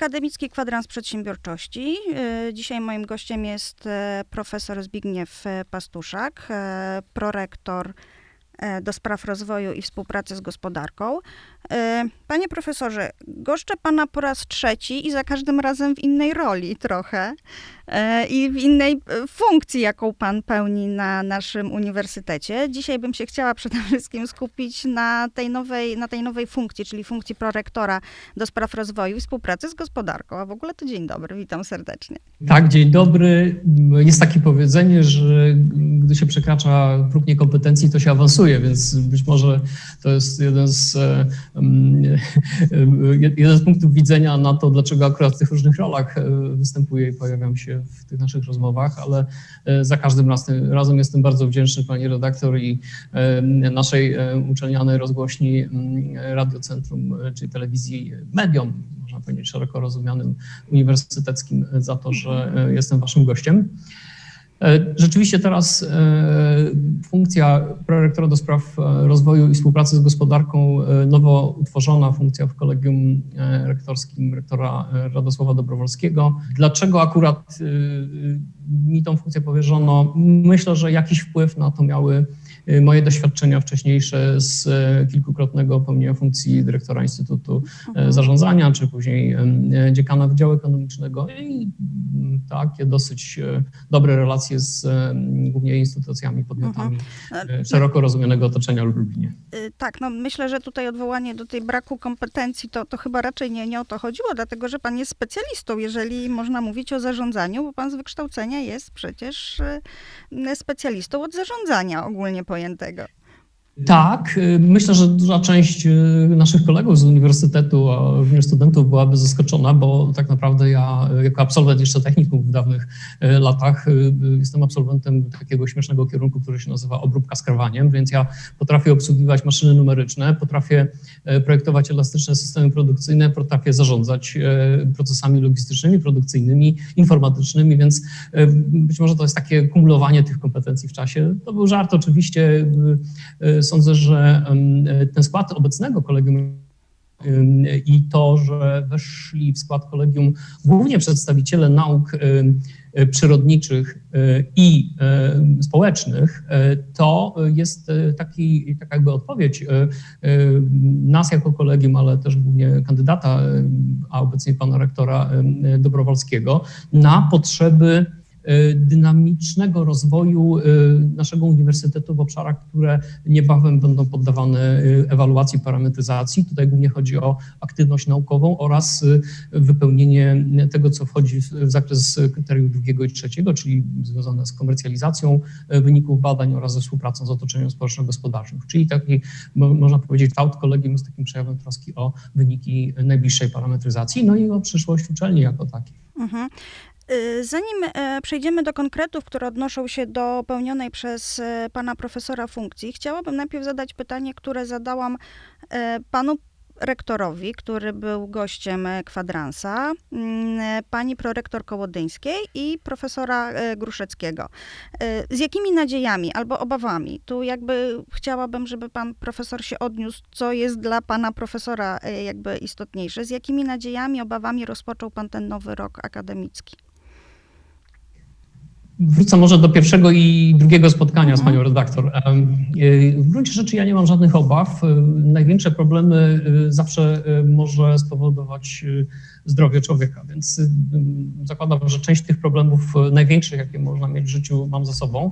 Akademicki Kwadrans Przedsiębiorczości. E, Dzisiaj moim gościem jest e, profesor Zbigniew e, Pastuszak, prorektor do spraw rozwoju i współpracy z gospodarką. E, Panie profesorze, goszczę pana po raz trzeci i za każdym razem w innej roli trochę e, i w innej e, funkcji, jaką pan pełni na naszym uniwersytecie. Dzisiaj bym się chciała przede wszystkim skupić na tej nowej, na tej nowej funkcji, czyli funkcji prorektora do spraw rozwoju i współpracy z gospodarką. A w ogóle to dzień dobry, witam serdecznie. Tak, dzień dobry. Jest takie powiedzenie, że gdy się przekracza próg niekompetencji, to się awansuje, więc być może to jest jeden z, jeden z punktów widzenia na to, dlaczego akurat w tych różnych rolach e, występuję i pojawiam się w tych naszych rozmowach, ale e, za każdym razem, razem jestem bardzo wdzięczny pani redaktor i e, naszej uczelnianej rozgłośni mm, Radiocentrum, czyli telewizji mediom, można powiedzieć szeroko rozumianym uniwersyteckim za to, że jestem waszym gościem. E, Rzeczywiście teraz e, funkcja prorektora do spraw e, rozwoju i współpracy z gospodarką, nowo utworzona funkcja w kolegium rektorskim rektora Radosława Dobrowolskiego. Dlaczego akurat mi tą funkcję powierzono? Myślę, że jakiś wpływ na to miały moje doświadczenia wcześniejsze z e, kilkukrotnego pełnienia funkcji dyrektora Instytutu e, Zarządzania, czy później dziekana Wydziału Ekonomicznego i mm, takie dosyć dobre relacje z głównie instytucjami, podmiotami e, szeroko rozumianego otoczenia w Lublinie. Y, Tak, no myślę, że tutaj odwołanie do tej braku kompetencji to, to chyba raczej nie, nie o to chodziło, dlatego że pan jest specjalistą, jeżeli można mówić o zarządzaniu, bo pan z wykształcenia jest przecież y, specjalistą od zarządzania ogólnie pojętego. Tak, y, myślę, że duża część y, naszych kolegów z uniwersytetu, a również studentów byłaby zaskoczona, bo tak naprawdę ja jako absolwent jeszcze technikum w dawnych y, latach jestem absolwentem takiego śmiesznego kierunku, który się nazywa obróbka skrowaniem, więc ja potrafię obsługiwać maszyny numeryczne, potrafię y, projektować elastyczne systemy produkcyjne, potrafię zarządzać y, procesami logistycznymi, produkcyjnymi, informatycznymi, więc y, być może to jest takie kumulowanie tych kompetencji w czasie. To był żart oczywiście. Sądzę, że ten skład obecnego kolegium i to, że weszli w skład kolegium głównie przedstawiciele nauk przyrodniczych e, i społecznych, e, to jest e, taki, taka jakby odpowiedź nas jako kolegium, ale też głównie kandydata, a obecnie pana rektora Dobrowolskiego, na potrzeby dynamicznego rozwoju e, naszego uniwersytetu w obszarach, które niebawem będą poddawane e, ewaluacji, parametryzacji. Tutaj głównie chodzi o aktywność naukową oraz e, wypełnienie tego, co wchodzi w zakres kryteriów drugiego i trzeciego, czyli związane z komercjalizacją e, wyników badań oraz ze współpracą z otoczeniem społeczno-gospodarczym. Czyli taki, mo- można powiedzieć, kształt kolegium jest takim przejawem troski o wyniki najbliższej parametryzacji, no i o przyszłość uczelni jako takiej. Mhm. Y, Zanim e, przejdziemy do konkretów, które odnoszą się do pełnionej przez e, pana profesora funkcji, chciałabym najpierw zadać pytanie, które zadałam e, panu rektorowi, który był gościem kwadransa, mm, pani prorektor Kołodyńskiej i profesora Gruszeckiego. Z jakimi nadziejami albo obawami? Tu jakby chciałabym, żeby pan profesor się odniósł, co jest dla pana profesora jakby istotniejsze. Z jakimi nadziejami, obawami rozpoczął pan ten nowy rok akademicki? Wrócę może do pierwszego i drugiego spotkania z Mhm. panią redaktor. Y, W gruncie rzeczy ja nie mam żadnych obaw. Y, Największe problemy y, zawsze może spowodować zdrowie człowieka, więc zakładam, że część tych problemów największych, jakie można mieć w życiu, mam za sobą.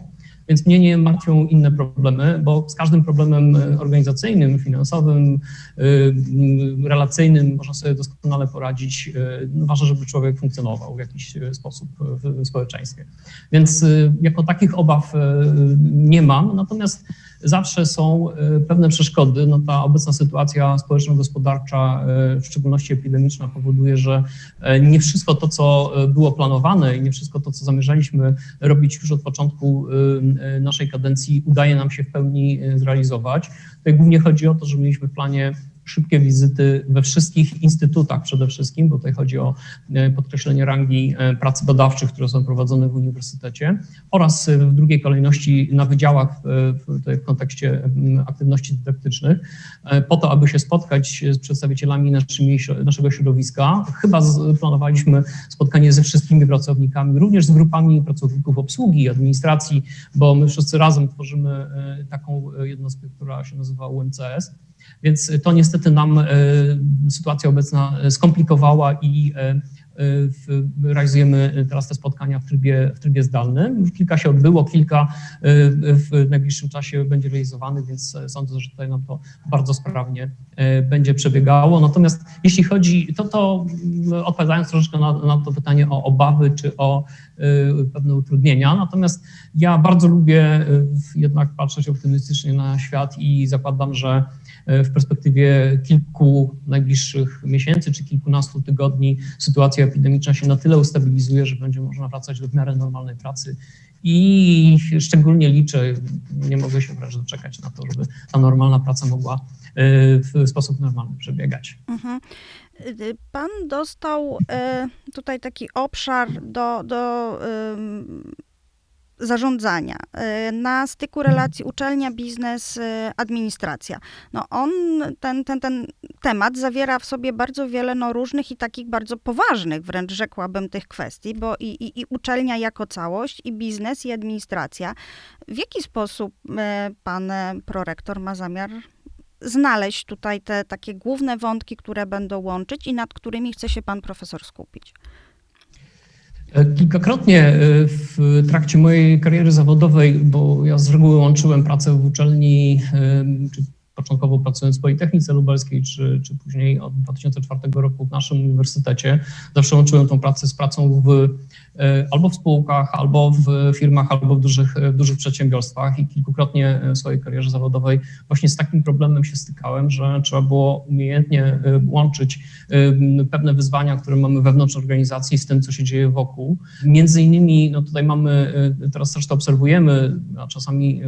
Więc mnie nie martwią inne problemy, bo z każdym problemem y, organizacyjnym, finansowym, y, relacyjnym można sobie doskonale poradzić. Y, no, Ważne, żeby człowiek funkcjonował w jakiś sposób w społeczeństwie. Więc jako takich obaw nie mam, natomiast zawsze są y, pewne przeszkody. No, ta obecna sytuacja społeczno-gospodarcza, y, w szczególności epidemiczna, powoduje, że y, nie wszystko to, co było planowane i nie wszystko to, co zamierzaliśmy robić już od początku naszej kadencji, udaje nam się w pełni zrealizować. Tutaj głównie chodzi o to, że mieliśmy w planie szybkie wizyty we wszystkich instytutach przede wszystkim, bo tutaj chodzi o e, podkreślenie rangi e, prac badawczych, które są prowadzone w uniwersytecie oraz e, w drugiej kolejności na wydziałach w, kontekście m, aktywności dydaktycznych, po to, aby się spotkać z przedstawicielami naszymi, naszego środowiska. Chyba planowaliśmy spotkanie ze wszystkimi pracownikami, również z grupami pracowników obsługi, administracji, bo my wszyscy razem tworzymy taką jednostkę, która się nazywa UMCS. Więc to niestety nam e, sytuacja obecna skomplikowała i e, e, realizujemy teraz te spotkania w trybie, w trybie zdalnym. Już kilka się odbyło, kilka w najbliższym czasie będzie realizowanych, więc sądzę, że tutaj nam to bardzo sprawnie będzie przebiegało. Natomiast jeśli chodzi, to, to odpowiadając troszeczkę na, na to pytanie o obawy czy o pewne utrudnienia, natomiast ja bardzo lubię jednak patrzeć optymistycznie na świat i zakładam, że w perspektywie kilku najbliższych miesięcy czy kilkunastu tygodni sytuacja epidemiczna się na tyle ustabilizuje, że będzie można wracać do w miarę normalnej pracy. I szczególnie liczę, nie mogę się wręcz doczekać na to, żeby ta normalna praca mogła e, w sposób normalny przebiegać. Mhm. Pan dostał e, tutaj taki obszar do, do zarządzania e, na styku relacji uczelnia, biznes, e, administracja. No on, ten, ten, ten temat zawiera w sobie bardzo wiele no, różnych i takich bardzo poważnych, wręcz rzekłabym, tych kwestii, bo i, i, i uczelnia jako całość, i biznes, i administracja. W jaki sposób e, pan e, prorektor ma zamiar znaleźć tutaj te takie główne wątki, które będą łączyć i nad którymi chce się pan profesor skupić. E, Kilkakrotnie e, w trakcie mojej kariery zawodowej, bo ja z reguły łączyłem pracę w uczelni, e, czy początkowo pracując w Politechnice Lubelskiej, czy, czy później od 2004 roku w naszym uniwersytecie, zawsze łączyłem tą pracę z pracą w, e, albo w spółkach, albo w firmach, albo w dużych, w dużych przedsiębiorstwach i kilkukrotnie w swojej karierze zawodowej właśnie z takim problemem się stykałem, że trzeba było umiejętnie e, łączyć e, pewne wyzwania, które mamy wewnątrz organizacji z tym, co się dzieje wokół. Między innymi, no tutaj mamy, teraz też to obserwujemy, a czasami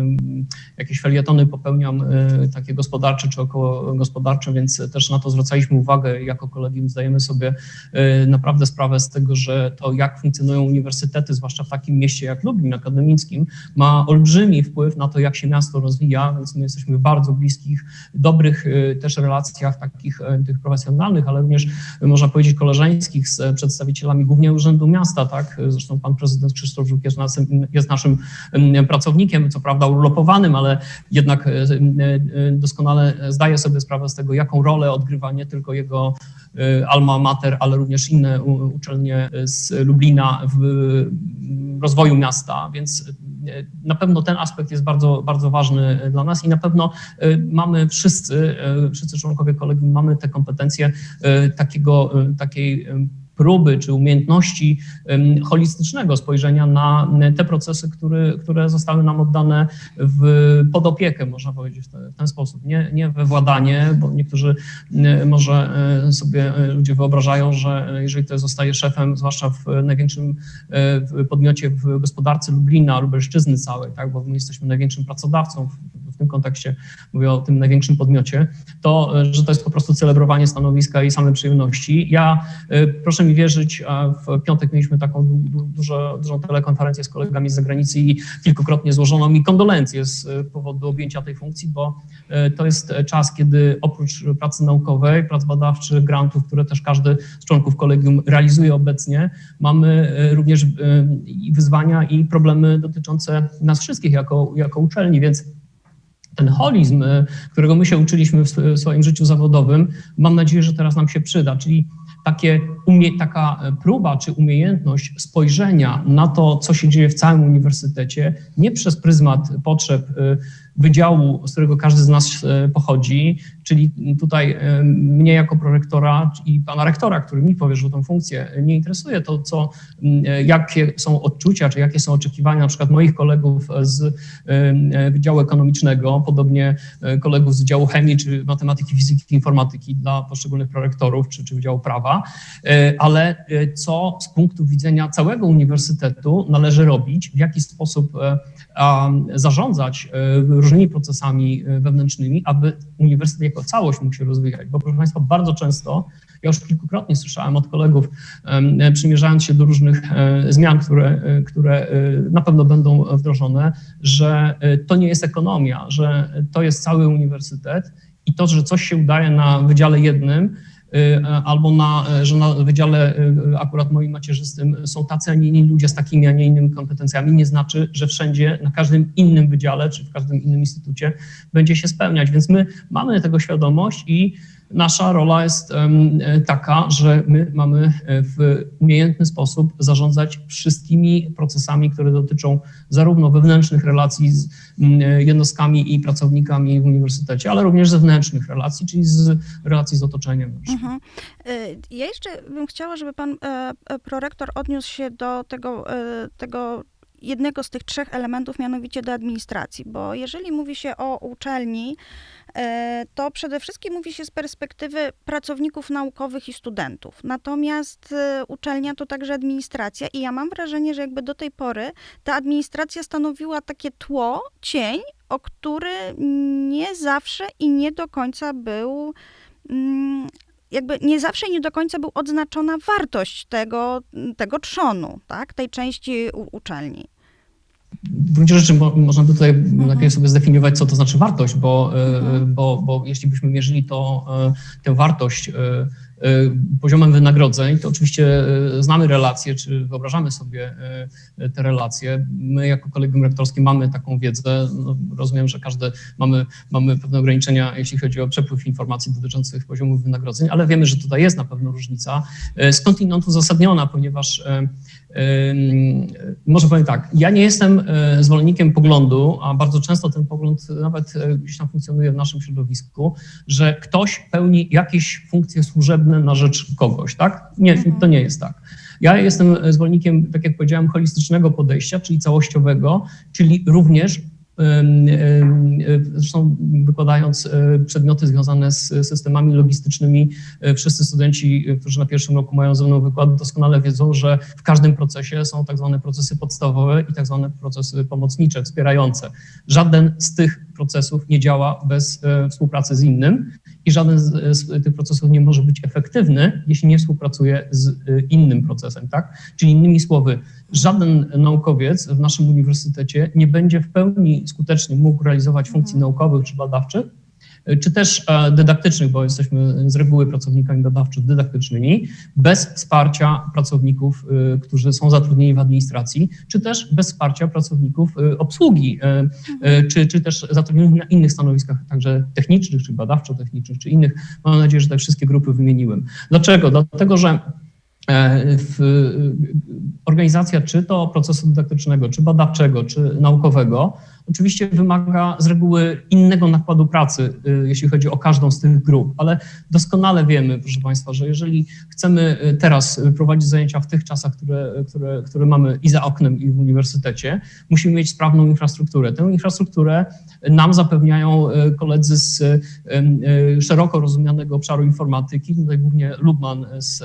jakieś felietony popełniam e, takie gospodarcze czy około gospodarcze, więc też na to zwracaliśmy uwagę. Jako kolegium zdajemy sobie e, naprawdę sprawę z tego, że to jak funkcjonują uniwersytety, zwłaszcza w takim mieście jak Lublin akademickim, ma olbrzymi wpływ na to, jak się miasto rozwija, więc my jesteśmy w bardzo bliskich, dobrych e, też relacjach takich e, tych profesjonalnych, ale również można powiedzieć koleżeńskich z przedstawicielami głównie Urzędu Miasta, tak? Zresztą pan prezydent Krzysztof Żuk jest, nas, jest naszym em, pracownikiem, co prawda urlopowanym, ale jednak e, doskonale zdaje sobie sprawę z tego, jaką rolę odgrywa nie tylko jego e, alma mater, ale również inne uczelnie z Lublina w rozwoju miasta, więc e, na pewno ten aspekt jest bardzo, bardzo ważny dla nas i na pewno e, mamy wszyscy, e, wszyscy członkowie kolegium, mamy te kompetencje e, takiego, e, takiej e, próby czy umiejętności holistycznego spojrzenia na te procesy, które, zostały nam oddane w, pod opiekę, można powiedzieć w ten, sposób. Nie, nie we władanie, bo niektórzy może e, sobie e, ludzie wyobrażają, że jeżeli ktoś zostaje szefem, zwłaszcza w największym e, podmiocie w gospodarce Lublina, Lubelszczyzny całej, tak, bo my jesteśmy największym pracodawcą tym kontekście, mówię o tym największym podmiocie, to, e, że to jest po prostu celebrowanie stanowiska i same przyjemności. Ja, e, proszę mi wierzyć, w piątek mieliśmy taką du, du, dużo, dużą telekonferencję z kolegami z zagranicy i kilkukrotnie złożono mi kondolencje z e, powodu objęcia tej funkcji, bo to jest czas, kiedy oprócz pracy naukowej, prac badawczych, grantów, które też każdy z członków kolegium realizuje obecnie, mamy również wyzwania i problemy dotyczące nas wszystkich jako, jako uczelni, więc ten holizm, e, którego my się uczyliśmy w sw- w swoim życiu zawodowym, mam nadzieję, że teraz nam się przyda, czyli takie umie, taka e, próba czy umiejętność spojrzenia na to, co się dzieje w całym uniwersytecie, nie przez pryzmat potrzeb e, wydziału, z którego każdy z nas e, pochodzi, czyli tutaj e, mnie jako prorektora i pana rektora, który mi powierzył tą funkcję, nie interesuje to, co, e, jakie są odczucia, czy jakie są oczekiwania na przykład moich kolegów z Wydziału Ekonomicznego, podobnie kolegów z Wydziału Chemii, czy Matematyki, Fizyki, Informatyki dla poszczególnych prorektorów, czy, czy Wydziału Prawa, ale co z punktu widzenia całego uniwersytetu należy robić, w jaki sposób zarządzać e, różnymi procesami e, wewnętrznymi, aby uniwersytet jako całość mógł się rozwijać, bo proszę Państwa, bardzo często, ja już kilkukrotnie słyszałem od kolegów, em, przymierzając się do różnych e, zmian, które, e, które e, na pewno będą wdrożone, że e, to nie jest ekonomia, że to jest cały uniwersytet i to, że coś się udaje na wydziale jednym, albo na, że na wydziale y, akurat moim macierzystym są tacy, a nie inni ludzie z takimi, a nie innymi kompetencjami, nie znaczy, że wszędzie, na każdym innym wydziale, czy w każdym innym instytucie będzie się spełniać. Więc my mamy tego świadomość i nasza rola jest em, taka, że my mamy w umiejętny sposób zarządzać wszystkimi procesami, które dotyczą zarówno wewnętrznych relacji z mm, jednostkami i pracownikami w uniwersytecie, ale również zewnętrznych relacji, czyli z relacji z otoczeniem. Mhm. Ja jeszcze bym chciała, żeby pan e, e, prorektor odniósł się do tego, e, tego jednego z tych trzech elementów, mianowicie do administracji, bo jeżeli mówi się o uczelni, e, to przede wszystkim mówi się z perspektywy pracowników naukowych i studentów. Natomiast e, uczelnia to także administracja i ja mam wrażenie, że jakby do tej pory ta administracja stanowiła takie tło, cień, o który nie zawsze i nie do końca był mm, jakby nie zawsze i nie do końca był odznaczona wartość tego, tego trzonu, tak, tej części u, uczelni. W gruncie rzeczy mo, można by tutaj Mhm. najpierw sobie zdefiniować, co to znaczy wartość, bo, e, Mhm. bo, bo jeśli byśmy mierzyli to, e, tę wartość e, poziomem wynagrodzeń, to oczywiście e, znamy relacje, czy wyobrażamy sobie e, te relacje. My jako kolegium rektorskie mamy taką wiedzę. No, rozumiem, że każdy mamy, mamy pewne ograniczenia, jeśli chodzi o przepływ informacji dotyczących poziomów wynagrodzeń, ale wiemy, że tutaj jest na pewno różnica. Skądinąd uzasadniona, ponieważ Może powiem tak, ja nie jestem e, zwolennikiem poglądu, a bardzo często ten pogląd nawet e, gdzieś tam funkcjonuje w naszym środowisku, że ktoś pełni jakieś funkcje służebne na rzecz kogoś, tak? Nie, to nie jest tak. Ja jestem zwolennikiem, tak jak powiedziałem, holistycznego podejścia, czyli całościowego, czyli również Zresztą wykładając e, przedmioty związane z systemami logistycznymi, e, wszyscy studenci, e, którzy na pierwszym roku mają ze mną wykład, doskonale wiedzą, że w każdym procesie są tak zwane procesy podstawowe i tak zwane procesy pomocnicze, wspierające. Żaden z tych procesów nie działa bez współpracy z innym i żaden z, tych procesów nie może być efektywny, jeśli nie współpracuje z innym procesem, tak? Czyli innymi słowy, żaden naukowiec w naszym uniwersytecie nie będzie w pełni skutecznie mógł realizować funkcji naukowych czy badawczych, czy też e, dydaktycznych, bo jesteśmy z reguły pracownikami badawczo-dydaktycznymi, bez wsparcia pracowników, e, którzy są zatrudnieni w administracji, czy też bez wsparcia pracowników e, obsługi, e, e, czy, czy też zatrudnionych na innych stanowiskach, także technicznych, czy badawczo-technicznych, czy innych. Mam nadzieję, że te wszystkie grupy wymieniłem. Dlaczego? Dlatego, że e, organizacja czy to procesu dydaktycznego, czy badawczego, czy naukowego, oczywiście wymaga z reguły innego nakładu pracy, y, jeśli chodzi o każdą z tych grup, ale doskonale wiemy, proszę Państwa, że jeżeli chcemy y, teraz prowadzić zajęcia w tych czasach, które, które, które mamy i za oknem, i w uniwersytecie, musimy mieć sprawną infrastrukturę. Tę infrastrukturę nam zapewniają y, koledzy z szeroko rozumianego obszaru informatyki, tutaj głównie Lubman z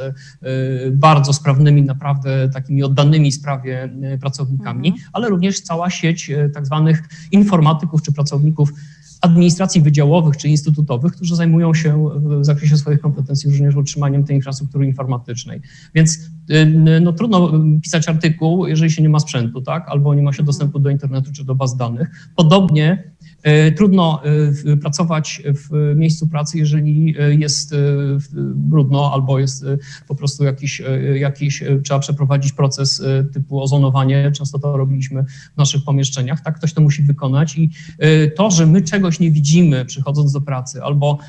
bardzo sprawnymi, naprawdę takimi oddanymi sprawie pracownikami, Mhm. ale również cała sieć tak zwanych informatyków czy pracowników administracji wydziałowych czy instytutowych, którzy zajmują się w zakresie swoich kompetencji również utrzymaniem tej infrastruktury informatycznej. Więc y, no, trudno pisać artykuł, jeżeli się nie ma sprzętu, tak? albo nie ma się dostępu do internetu czy do baz danych. Podobnie y, trudno y, w- pracować w miejscu pracy, jeżeli y, jest brudno albo jest po prostu jakiś, jakiś trzeba przeprowadzić proces typu ozonowanie. Często to robiliśmy w naszych pomieszczeniach, tak? Ktoś to musi wykonać i to, że my czegoś nie widzimy przychodząc do pracy albo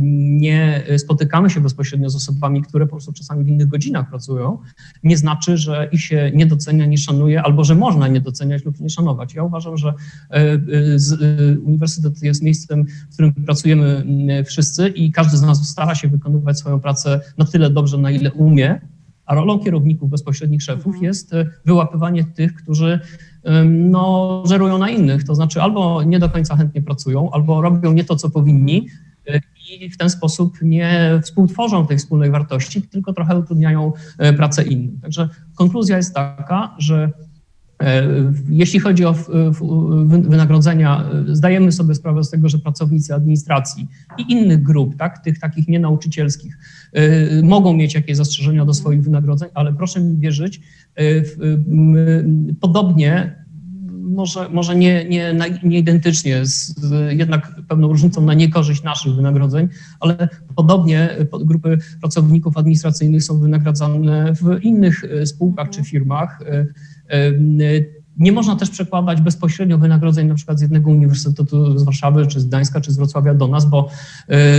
nie spotykamy się bezpośrednio z osobami, które po prostu czasami w innych godzinach pracują, nie znaczy, że ich się nie docenia, nie szanuje albo że można nie doceniać lub nie szanować. Ja uważam, że e, e, z, e, uniwersytet jest miejscem, w którym pracujemy mm, wszyscy i każdy z nas stara się wykonywać swoją pracę na tyle dobrze, na ile umie, a rolą kierowników, bezpośrednich szefów Mhm. jest e, wyłapywanie tych, którzy no, żerują na innych, to znaczy albo nie do końca chętnie pracują, albo robią nie to, co powinni e, i w ten sposób nie współtworzą tej wspólnej wartości, tylko trochę utrudniają pracę innym. Także konkluzja jest taka, że Jeśli chodzi o wynagrodzenia, e, zdajemy sobie sprawę z tego, że pracownicy administracji i innych grup, tak, tych takich nienauczycielskich, e, mogą mieć jakieś zastrzeżenia do swoich wynagrodzeń, ale proszę mi wierzyć, e, podobnie, może, może nie, nie, nie identycznie, z, jednak pewną różnicą na niekorzyść naszych wynagrodzeń, ale podobnie po- grupy pracowników administracyjnych są wynagradzane w innych e, spółkach czy firmach. E, Nie można też przekładać bezpośrednio wynagrodzeń na przykład z jednego uniwersytetu z Warszawy, czy z Gdańska, czy z Wrocławia do nas, bo e,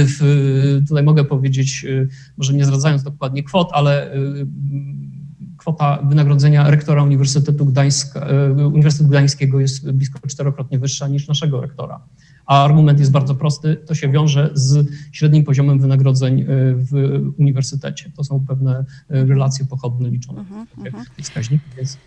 w, tutaj mogę powiedzieć, e, może nie zdradzając dokładnie kwot, ale e, kwota wynagrodzenia rektora Uniwersytetu, Gdańska, e, Uniwersytetu Gdańskiego jest blisko czterokrotnie wyższa niż naszego rektora. A argument jest bardzo prosty, to się wiąże z średnim poziomem wynagrodzeń e, w uniwersytecie. To są pewne e, relacje pochodne liczone Mhm, mhm. tych wskaźnikach, więc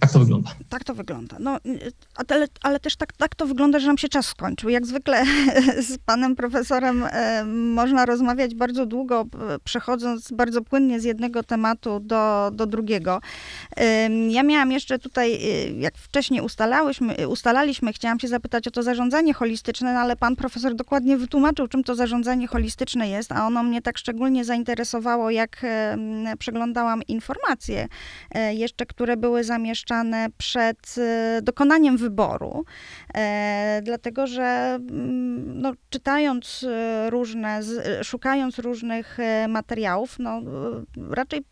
tak to wygląda. Tak to wygląda. No, y, ale, ale też tak, tak to wygląda, że nam się czas skończył. Jak zwykle z panem profesorem e, można rozmawiać bardzo długo, przechodząc bardzo płynnie z jednego tematu do, do drugiego. Ja miałam jeszcze tutaj, y, jak wcześniej ustalałyśmy, ustalaliśmy, chciałam się zapytać o to zarządzanie holistyczne, no ale pan profesor dokładnie wytłumaczył, czym to zarządzanie holistyczne jest, a ono mnie tak szczególnie zainteresowało, jak przeglądałam informacje e, jeszcze, które były zamieszczane przed e, dokonaniem wyboru, e, dlatego że mm, no, czytając e, różne, e, szukając różnych materiałów, no, raczej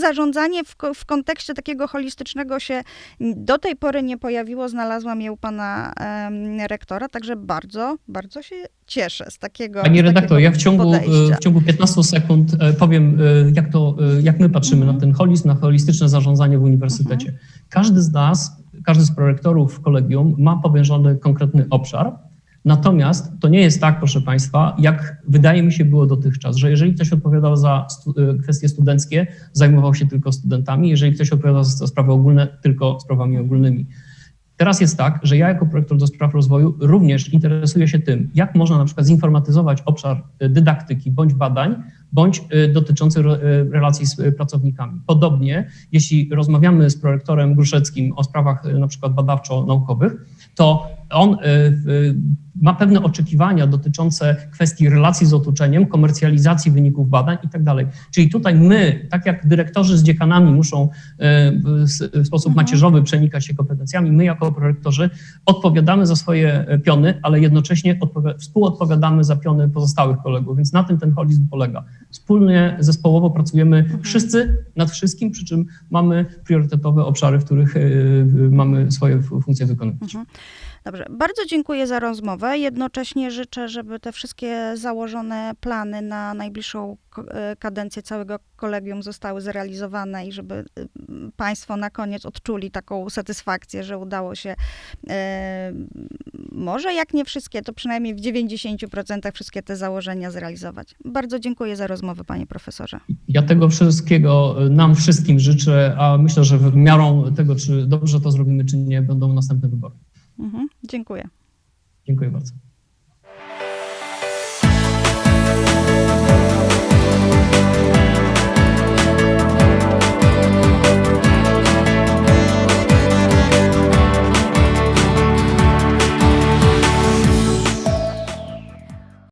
zarządzanie w, w kontekście takiego holistycznego się do tej pory nie pojawiło. Znalazłam je u pana em, rektora, także bardzo, bardzo się cieszę z takiego Pani z redaktor, takiego ja w ciągu, e, podejścia. w ciągu 15 sekund e, powiem, e, jak, to, jak my patrzymy Mhm. na ten holizm, na holistyczne zarządzanie w uniwersytecie. Każdy z nas, każdy z prorektorów w kolegium ma powierzony konkretny obszar. Natomiast to nie jest tak, proszę Państwa, jak wydaje mi się było dotychczas, że jeżeli ktoś odpowiadał za stu, e, kwestie studenckie, zajmował się tylko studentami, jeżeli ktoś odpowiadał za sprawy ogólne, tylko sprawami ogólnymi. Teraz jest tak, że ja jako prorektor do spraw rozwoju również interesuję się tym, jak można na przykład zinformatyzować obszar e, dydaktyki bądź badań, bądź e, dotyczący re- relacji z pracownikami. Podobnie, jeśli rozmawiamy z prorektorem Gruszeckim o sprawach na przykład badawczo-naukowych, to on e, w- ma pewne oczekiwania dotyczące kwestii relacji z otoczeniem, komercjalizacji wyników badań i tak dalej. Czyli tutaj my, tak jak dyrektorzy z dziekanami muszą e, w sposób Mhm. macierzowy przenikać się kompetencjami, my jako prorektorzy odpowiadamy za swoje piony, ale jednocześnie odpowi- współodpowiadamy za piony pozostałych kolegów, więc na tym ten holizm polega. Wspólnie, zespołowo pracujemy Mhm. wszyscy nad wszystkim, przy czym mamy priorytetowe obszary, w których mamy swoje fu- funkcje wykonywać. Mhm. Dobrze, bardzo dziękuję za rozmowę. Jednocześnie życzę, żeby te wszystkie założone plany na najbliższą e, kadencję całego kolegium zostały zrealizowane i żeby y, Państwo na koniec odczuli taką satysfakcję, że udało się e, może jak nie wszystkie, to przynajmniej w 90% wszystkie te założenia zrealizować. Bardzo dziękuję za rozmowę, panie profesorze. Ja tego wszystkiego e, nam wszystkim życzę, a myślę, że w miarą tego, czy dobrze to zrobimy, czy nie, będą następne wybory. Mhm, dziękuję. Dziękuję bardzo.